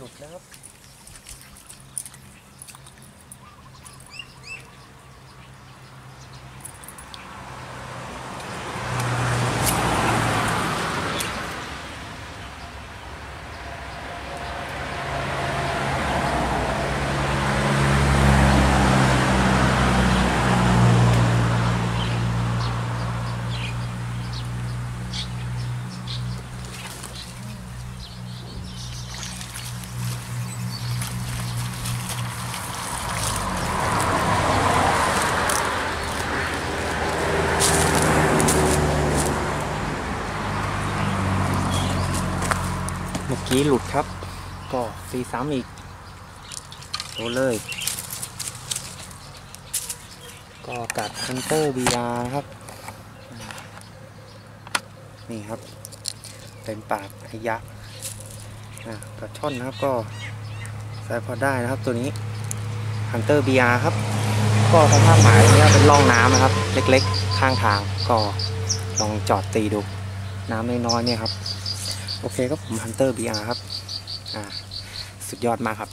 หลุดนะครับ กี้หลุดครับ ก็ซีซ้ำอีกโดเลย ก็กัดฮันเตอร์บีอานะครับ นี่ครับ เป็นปากไอยะอะช่อนนะครับก็ใส่พอได้นะครับตัวนี้ฮันเตอร์บีอาครับ ก็สภาพหมายเนี้ยเป็นร่องน้ำนะครับ เล็กๆ ข้างทางก็ลองจอดตีดู น้ำน้อยๆเนี่ยครับ โอเคครับผมฮันเตอร์บีอาครับ อ่า สุดยอดมากครับ